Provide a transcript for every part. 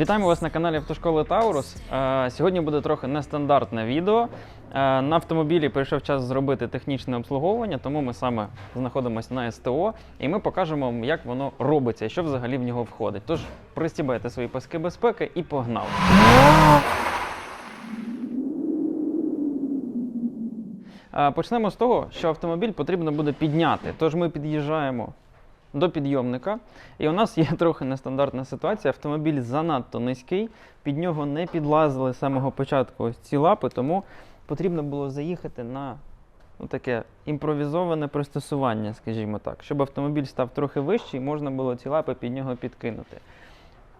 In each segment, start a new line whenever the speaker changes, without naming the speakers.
Вітаємо вас на каналі Автошколи Таурус. Е, Сьогодні буде трохи нестандартне відео. Е, На автомобілі прийшов час зробити технічне обслуговування, тому ми саме знаходимося на СТО і ми покажемо вам, як воно робиться і що взагалі в нього входить. Тож пристібайте свої паски безпеки і погнали. Е, Почнемо з того, що автомобіль потрібно буде підняти. Тож ми під'їжджаємо до підйомника, і у нас є трохи нестандартна ситуація. Автомобіль занадто низький, під нього не підлазили з самого початку ці лапи, тому потрібно було заїхати на ну, таке імпровізоване пристосування, скажімо так, щоб автомобіль став трохи вищий, можна було ці лапи під нього підкинути.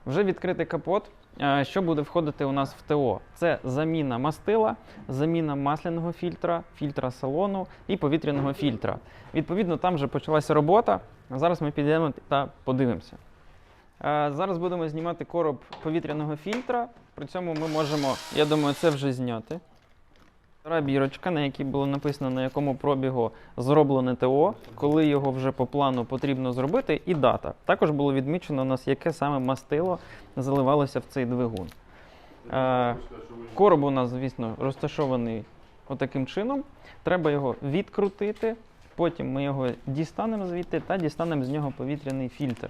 Вже відкритий капот. Е, Що буде входити у нас в ТО? Це заміна мастила, заміна масляного фільтра, фільтра салону і повітряного фільтра. Відповідно, там вже почалася робота. Зараз ми підемо та подивимося. Е, Зараз будемо знімати короб повітряного фільтра. При цьому ми можемо, я думаю, це вже зняти. Стара бірочка, на якій було написано, на якому пробігу зроблене ТО, коли його вже по плану потрібно зробити, і дата. Також було відмічено у нас, яке саме мастило заливалося в цей двигун. Е, короб у нас, звісно, розташований отаким чином. Треба його відкрутити. Потім ми його дістанемо звідти та дістанемо з нього повітряний фільтр.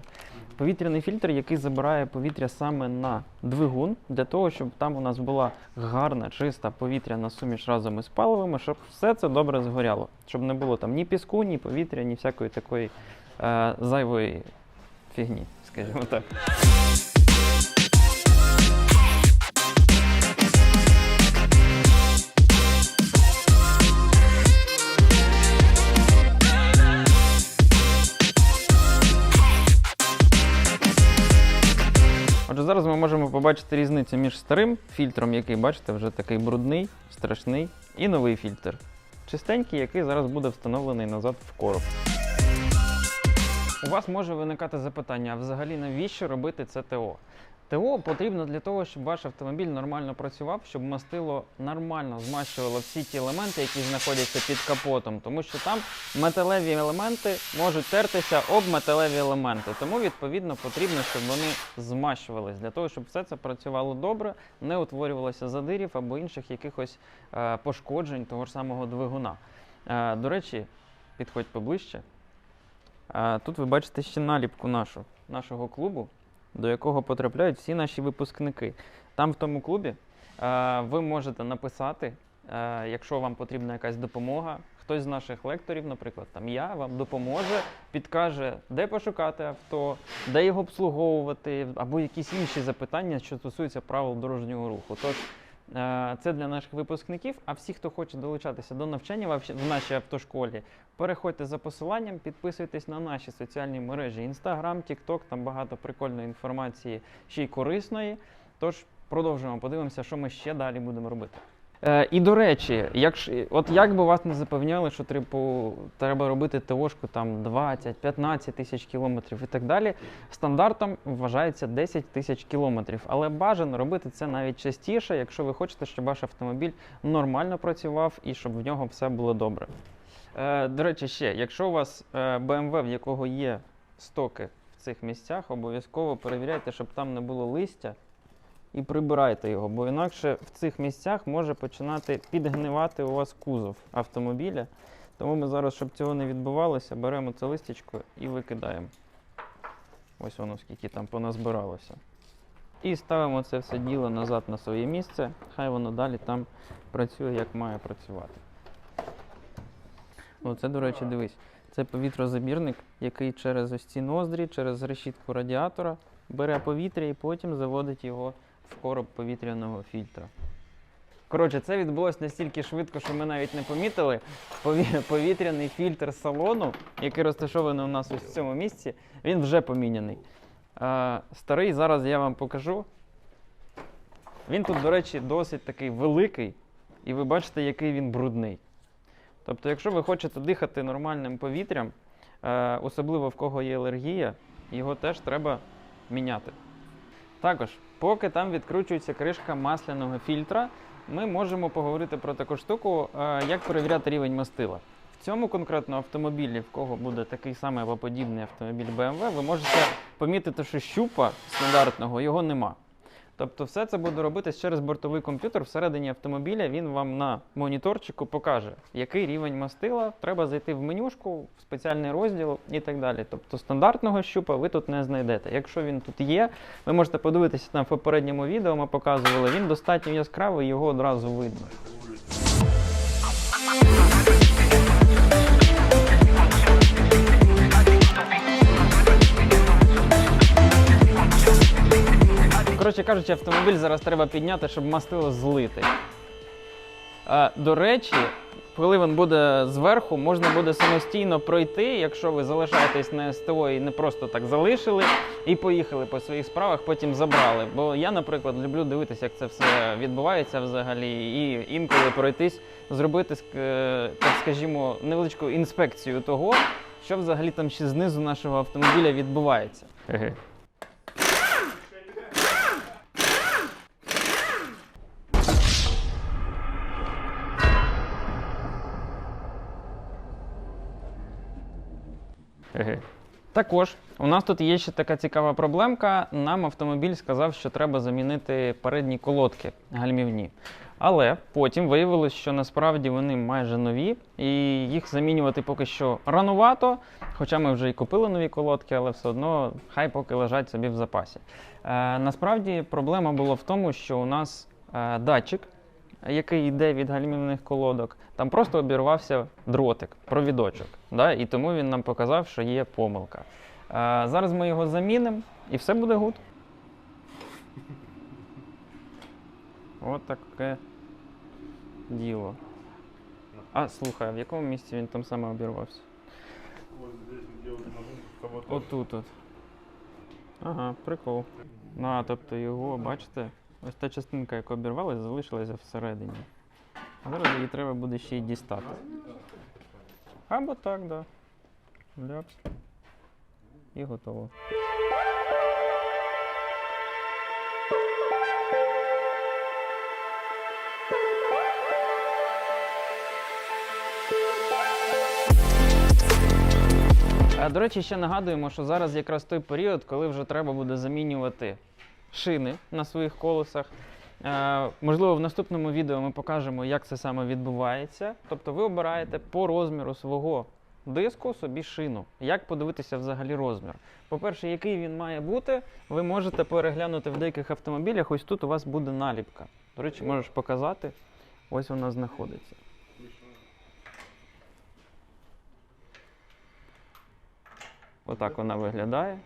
Повітряний фільтр, який забирає повітря саме на двигун, для того, щоб там у нас була гарна, чиста повітряна суміш разом із паливами, щоб все це добре згоряло. Щоб не було там ні піску, ні повітря, ні всякої такої е, зайвої фігні, скажімо так. Зараз ми можемо побачити різницю між старим фільтром, який, бачите, вже такий брудний, страшний, і новий фільтр. Чистенький, який зараз буде встановлений назад в короб. У вас може виникати запитання, а взагалі навіщо робити це ТО? ТО потрібно для того, щоб ваш автомобіль нормально працював, щоб мастило нормально змащувало всі ті елементи, які знаходяться під капотом, тому що там металеві елементи можуть тертися об металеві елементи. Тому відповідно потрібно, щоб вони змащувались для того, щоб все це працювало добре, не утворювалося задирів або інших якихось е, пошкоджень того ж самого двигуна. Е, до речі, підходь поближче. Е, Тут ви бачите ще наліпку нашу, нашого клубу, до якого потрапляють всі наші випускники. Там в тому клубі е, ви можете написати, е, якщо вам потрібна якась допомога. Хтось з наших лекторів, наприклад, там я вам допоможе, підкаже, де пошукати авто, де його обслуговувати, або якісь інші запитання, що стосуються правил дорожнього руху. Тож це для наших випускників. А всі, хто хоче долучатися до навчання в нашій автошколі, переходьте за посиланням, підписуйтесь на наші соціальні мережі Instagram, TikTok, там багато прикольної інформації, ще й корисної. Тож продовжуємо, подивимося, що ми ще далі будемо робити. Е, і до речі, якщо, от як би вас не запевняли, що типу, треба робити ТОшку там 20-15 тисяч кілометрів і так далі, стандартом вважається 10 тисяч кілометрів. Але бажано робити це навіть частіше, якщо ви хочете, щоб ваш автомобіль нормально працював і щоб в нього все було добре. Е, до речі, ще, якщо у вас е, BMW, в якого є стоки в цих місцях, обов'язково перевіряйте, щоб там не було листя і прибирайте його, бо інакше в цих місцях може починати підгнивати у вас кузов автомобіля. Тому ми зараз, щоб цього не відбувалося, беремо це листячко і викидаємо. Ось воно скільки там поназбиралося. І ставимо це все діло назад на своє місце, хай воно далі там працює, як має працювати. Оце, до речі, дивись. Це повітрозабірник, який через ось ці ноздрі, через решітку радіатора бере повітря і потім заводить його в короб повітряного фільтра. Коротше, це відбулося настільки швидко, що ми навіть не помітили. Пові- Повітряний фільтр салону, який розташований у нас ось в цьому місці, він вже поміняний. Старий зараз я вам покажу. Він тут, до речі, досить такий великий, і ви бачите, який він брудний. Тобто, якщо ви хочете дихати нормальним повітрям, е, особливо в кого є алергія, його теж треба міняти. Також, поки там відкручується кришка масляного фільтра, ми можемо поговорити про таку штуку, е, як перевіряти рівень мастила. В цьому конкретно автомобілі, в кого буде такий самий або подібний автомобіль BMW, ви можете помітити, що щупа стандартного його нема. Тобто, все це буде робитись через бортовий комп'ютер всередині автомобіля. Він вам на моніторчику покаже, який рівень мастила. Треба зайти в менюшку, в спеціальний розділ і так далі. Тобто стандартного щупа ви тут не знайдете. Якщо він тут є, ви можете подивитися там в попередньому відео. Ми показували. Він достатньо яскравий, його одразу видно. Коротше кажучи, автомобіль зараз треба підняти, щоб мастило злити. А, до речі, коли він буде зверху, можна буде самостійно пройти, якщо ви залишаєтесь на СТО і не просто так залишили і поїхали по своїх справах, потім забрали. Бо я, наприклад, люблю дивитися, як це все відбувається взагалі, і інколи пройтись, зробити, е, так скажімо, невеличку інспекцію того, що взагалі там ще знизу нашого автомобіля відбувається. Також у нас тут є ще така цікава проблемка. Нам автомобіль сказав, що треба замінити передні колодки гальмівні. Але потім виявилось, що насправді вони майже нові, і їх замінювати поки що ранувато. Хоча ми вже і купили нові колодки, але все одно хай поки лежать собі в запасі. Е, насправді проблема була в тому, що у нас е, датчик, який йде від гальмівних колодок, там просто обірвався дротик, провідочок. Да? І тому він нам показав, що є помилка. Е, зараз ми його замінимо і все буде гуд. От таке діло. А, слухай, а в якому місці він там саме обірвався? Отут от. Ага, прикол. Ну, а, тобто його, бачите, ось та частинка, яка обірвалась, залишилася всередині. А зараз її треба буде ще й дістати. Або так, да. Ляпс. І готово. До речі, ще нагадуємо, що зараз якраз той період, коли вже треба буде замінювати шини на своїх колесах. Е, Можливо, в наступному відео ми покажемо, як це саме відбувається. Тобто ви обираєте по розміру свого диску собі шину. Як подивитися взагалі розмір? По-перше, який він має бути, ви можете переглянути в деяких автомобілях. Ось тут у вас буде наліпка. До речі, можеш показати. Ось вона знаходиться. Отак вона виглядає.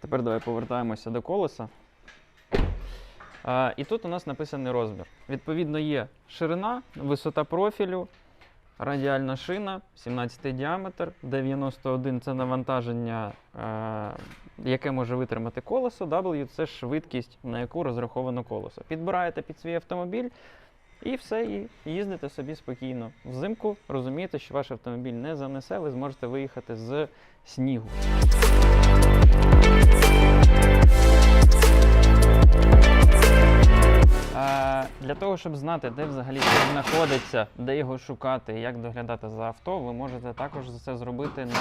Тепер давай повертаємося до колеса. І тут у нас написаний розмір. Відповідно, є ширина, висота профілю, радіальна шина, 17 діаметр, 91 це навантаження, е, яке може витримати колесо, W це швидкість, на яку розраховано колесо. Підбираєте під свій автомобіль і все, і їздите собі спокійно. Взимку розумієте, що ваш автомобіль не занесе, ви зможете виїхати з снігу. Того, щоб знати, де взагалі знаходиться, де його шукати, як доглядати за авто, ви можете також це зробити на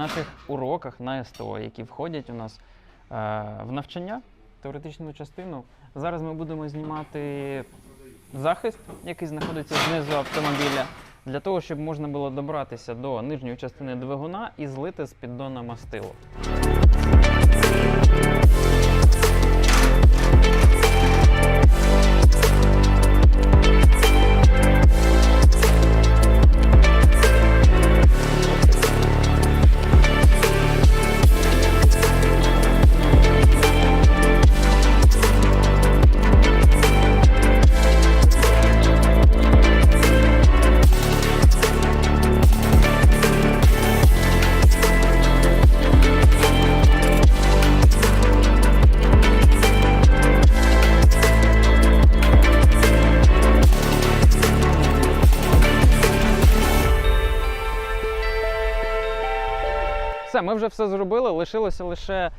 наших уроках на СТО, які входять у нас е, в навчання, теоретичну частину. Зараз ми будемо знімати захист, який знаходиться знизу автомобіля, для того, щоб можна було добратися до нижньої частини двигуна і злити з піддона мастило. Вже все зробили. Лишилося лише е,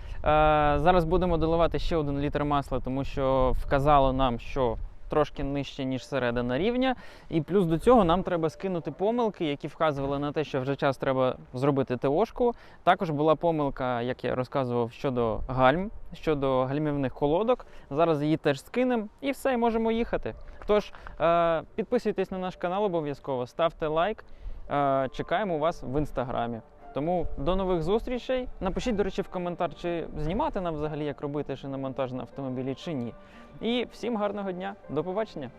зараз будемо доливати ще один літр масла, тому що вказало нам, що трошки нижче, ніж середина рівня. І плюс до цього нам треба скинути помилки, які вказували на те, що вже час треба зробити ТОшку. Також була помилка, як я розказував, щодо гальм, щодо гальмівних колодок. Зараз її теж скинемо і все, і можемо їхати. Тож е, підписуйтесь на наш канал обов'язково, ставте лайк. Е, чекаємо вас в інстаграмі. Тому до нових зустрічей. Напишіть, до речі, в коментар, чи знімати нам взагалі, як робити шиномонтаж на автомобілі, чи ні. І всім гарного дня, до побачення!